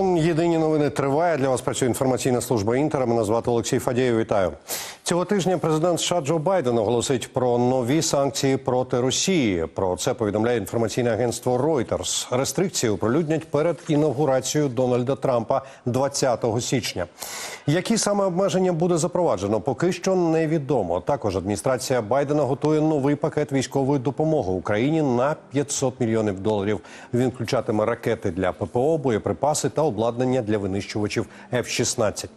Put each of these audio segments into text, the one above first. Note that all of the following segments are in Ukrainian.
Єдині новини триває для вас. Працює інформаційна служба інтера. Мене звати Олексій Фадєєв. Вітаю цього тижня. Президент США Джо Байден оголосить про нові санкції проти Росії. Про це повідомляє інформаційне агентство Reuters. Рестрикції оприлюднять перед інаугурацією Дональда Трампа 20 січня. Які саме обмеження буде запроваджено, поки що невідомо. Також адміністрація Байдена готує новий пакет військової допомоги Україні на 500 мільйонів доларів. Він включатиме ракети для ППО, боєприпаси та обладнання для винищувачів F-16.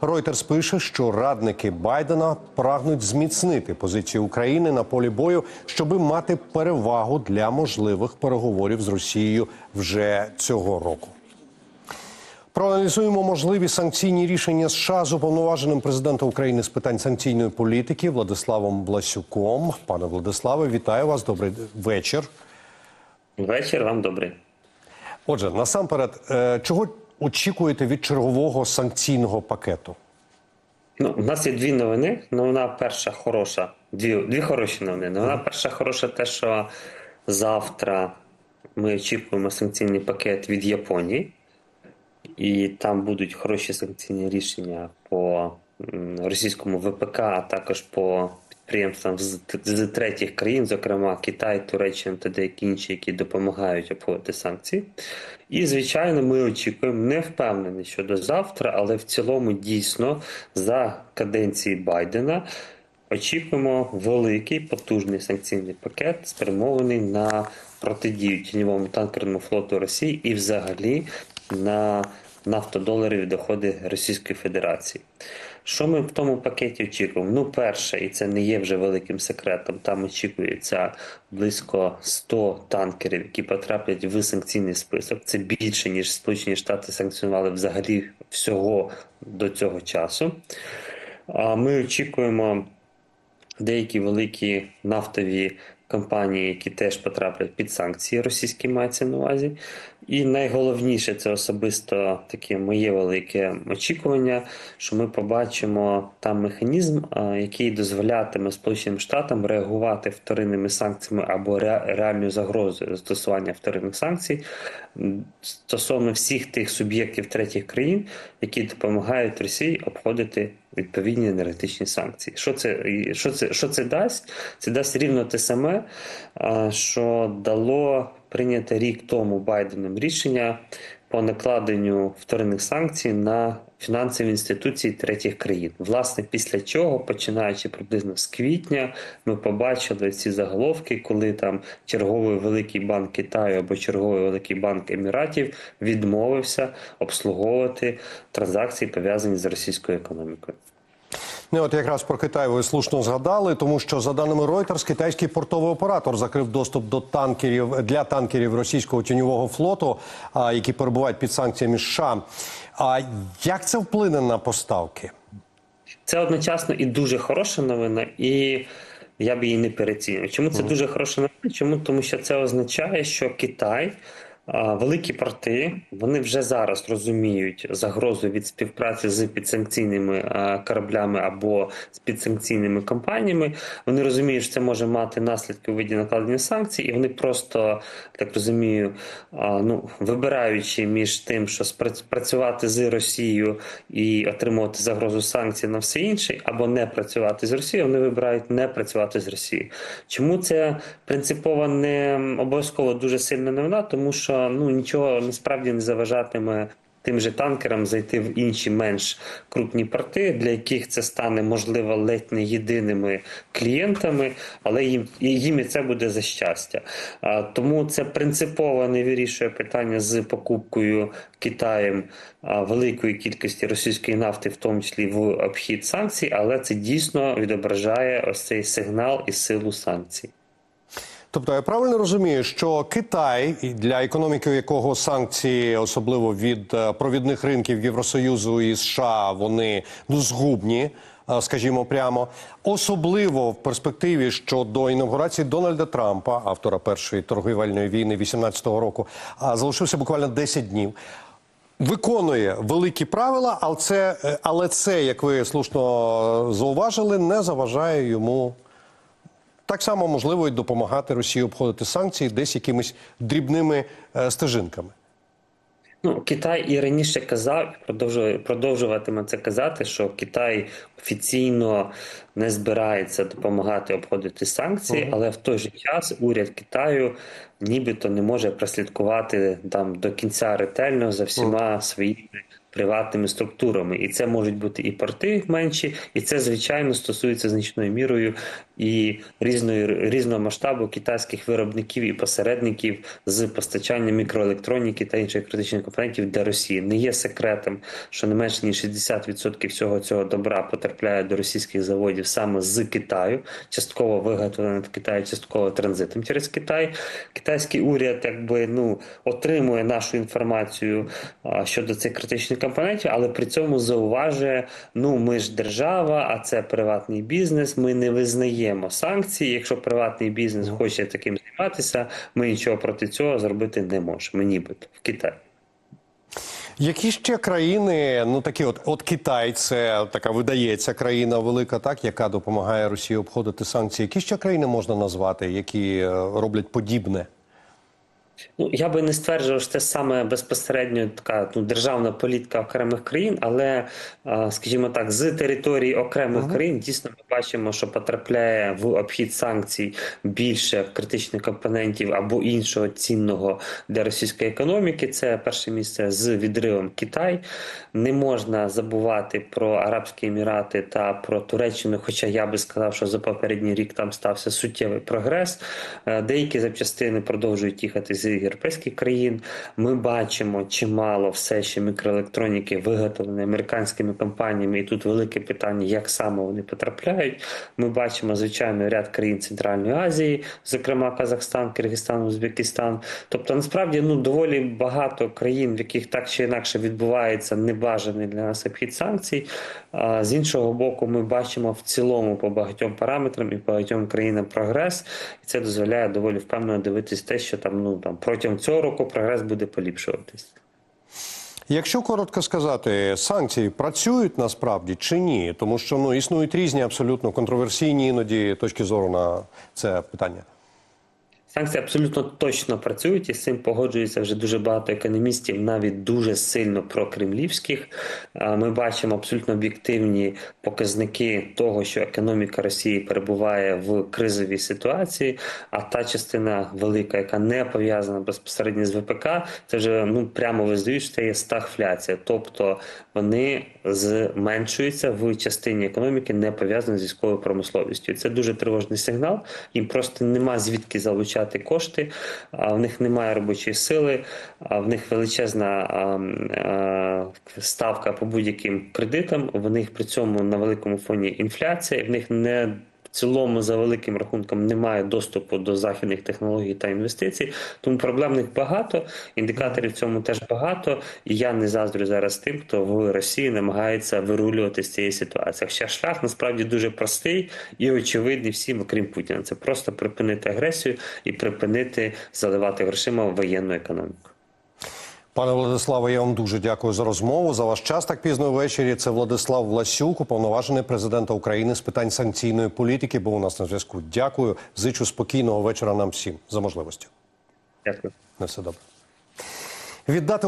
Reuters пише, що радники Байдена прагнуть зміцнити позицію України на полі бою, щоби мати перевагу для можливих переговорів з Росією вже цього року. Проаналізуємо можливі санкційні рішення США з уповноваженим президента України з питань санкційної політики Владиславом Бласюком. Пане Владиславе, вітаю вас. Добрий вечір. Вечір вам добрий. Отже, насамперед, е, чого очікуєте від чергового санкційного пакету? Ну, у нас є дві новини. Новина перша хороша. Дві, дві хороші новини. Новина перша хороша, те, що завтра ми очікуємо санкційний пакет від Японії, і там будуть хороші санкційні рішення по російському ВПК, а також по підприємствам з, з третіх країн, зокрема Китай, Туреччина та деякі інші, які допомагають обходити санкції. І, звичайно, ми очікуємо, не впевнений щодо завтра, але в цілому дійсно за каденції Байдена очікуємо великий потужний санкційний пакет, спрямований на протидію тіньовому танкерному флоту Росії і взагалі на нафтодоларові доходи Російської Федерації. Що ми в тому пакеті очікуємо? Ну, перше, і це не є вже великим секретом. Там очікується близько 100 танкерів, які потраплять в санкційний список. Це більше ніж Сполучені Штати санкціонували взагалі всього до цього часу. А ми очікуємо деякі великі нафтові компанії, які теж потраплять під санкції російські мається на увазі. І найголовніше це особисто таке моє велике очікування, що ми побачимо там механізм, який дозволятиме Сполученим Штатам реагувати вторинними санкціями або реальною загрозою застосування вторинних санкцій стосовно всіх тих суб'єктів третіх країн, які допомагають Росії обходити відповідні енергетичні санкції. Що це, що це, що це дасть? Це дасть рівно те саме, що дало прийняте рік тому Байденом рішення по накладенню вторинних санкцій на фінансові інституції третіх країн. Власне, після чого, починаючи приблизно з квітня, ми побачили ці заголовки, коли там черговий великий банк Китаю або черговий великий банк Еміратів відмовився обслуговувати транзакції пов'язані з російською економікою. Ну, от якраз про Китай ви слушно згадали, тому що за даними Reuters, китайський портовий оператор закрив доступ до танкерів для танкерів російського тіньового флоту, які перебувають під санкціями США. А як це вплине на поставки? Це одночасно і дуже хороша новина, і я б її не перецінював. Чому це дуже хороша новина? Чому? Тому що це означає, що Китай, великі порти, вони вже зараз розуміють загрозу від співпраці з підсанкційними кораблями або з підсанкційними компаніями. Вони розуміють, що це може мати наслідки у виді накладення санкцій, і вони просто так розумію, ну вибираючи між тим, що працювати з Росією і отримувати загрозу санкцій на все інше, або не працювати з Росією, вони вибирають не працювати з Росією. Чому це принципово не обов'язково дуже сильна новина? Тому що ну нічого насправді не заважатиме. Тим же танкерам зайти в інші менш крупні порти, для яких це стане можливо ледь не єдиними клієнтами, але їм їм і це буде за щастя. А, тому це принципово не вирішує питання з покупкою Китаєм а, великої кількості російської нафти, в тому числі в обхід санкцій, але це дійсно відображає ось цей сигнал і силу санкцій. Тобто я правильно розумію, що Китай, для економіки якого санкції, особливо від е, провідних ринків Євросоюзу і США, вони ну згубні, е, скажімо прямо, особливо в перспективі щодо інаугурації Дональда Трампа, автора першої торгівельної війни 18-го року, залишився буквально 10 днів. Виконує великі правила, але це, е, але це, як ви слушно зауважили, не заважає йому так само можливо і допомагати Росії обходити санкції десь якимись дрібними е, стежинками. Ну, Китай і раніше казав, продовжує продовжуватиме це казати, що Китай офіційно не збирається допомагати обходити санкції, але в той же час уряд Китаю нібито не може прослідкувати там до кінця ретельно за всіма своїми приватними структурами. І це можуть бути і порти менші, і це звичайно стосується значною мірою і різної різного масштабу китайських виробників і посередників з постачання мікроелектроніки та інших критичних компонентів для Росії. Не є секретом, що не менше ніж 60% всього цього добра потрапляє до російських заводів саме з Китаю, частково виготовлено в Китаї, частково транзитом через Китай. Китайський уряд якби ну отримує нашу інформацію щодо цих критичних компонентів, але при цьому зауважує: ну ми ж держава, а це приватний бізнес. Ми не визнаємо санкції. Якщо приватний бізнес хоче таким займатися, ми нічого проти цього зробити не можемо. Нібито в Китаї. Які ще країни, ну такі, от от Китай, це така видається країна велика, так яка допомагає Росії обходити санкції. Які ще країни можна назвати, які е, роблять подібне? Ну, я би не стверджував, що це саме безпосередньо така ну, державна політика окремих країн, але, скажімо так, з території окремих країн дійсно ми бачимо, що потрапляє в обхід санкцій більше критичних компонентів або іншого цінного для російської економіки. Це перше місце з відривом Китай. Не можна забувати про Арабські Емірати та про Туреччину, хоча я би сказав, що за попередній рік там стався суттєвий прогрес. Е, Деякі запчастини продовжують їхати з європейських країн. Ми бачимо чимало все ще мікроелектроніки, виготовлені американськими компаніями, і тут велике питання, як саме вони потрапляють. Ми бачимо звичайно ряд країн Центральної Азії, зокрема Казахстан, Киргизстан, Узбекистан. Тобто, насправді ну доволі багато країн, в яких так чи інакше відбувається небажаний для нас обхід санкцій. А з іншого боку, ми бачимо в цілому по багатьом параметрам і багатьом країнам прогрес, і це дозволяє доволі впевнено дивитись те, що там ну там протягом цього року прогрес буде поліпшуватись. Якщо коротко сказати, санкції працюють насправді чи ні? Тому що ну існують різні абсолютно контроверсійні іноді точки зору на це питання. Санкції абсолютно точно працюють, і з цим погоджується вже дуже багато економістів, навіть дуже сильно прокремлівських. Ми бачимо абсолютно об'єктивні показники того, що економіка Росії перебуває в кризовій ситуації. А та частина велика, яка не пов'язана безпосередньо з ВПК, це вже ну прямо визнають, що це є стагфляція. Тобто вони зменшуються в частині економіки, не пов'язаної з військовою промисловістю. Це дуже тривожний сигнал. Їм просто нема звідки залучати кошти, а в них немає робочої сили, а в них величезна ставка по будь-яким кредитам. В них при цьому на великому фоні інфляція, в них не цілому, за великим рахунком, немає доступу до західних технологій та інвестицій, тому проблем в них багато, індикаторів в цьому теж багато. І я не заздрю зараз тим, хто в Росії намагається вирулювати з цієї ситуації. Хоча шлях насправді дуже простий і очевидний всім, окрім Путіна. Це просто припинити агресію і припинити заливати грошима в воєнну економіку. Пане Владиславе, я вам дуже дякую за розмову. За ваш час так пізно ввечері. Це Владислав Власюк, уповноважений президента України з питань санкційної політики. Був у нас на зв'язку. Дякую. Зичу спокійного вечора нам всім за можливості. Дякую. На все добре. Віддати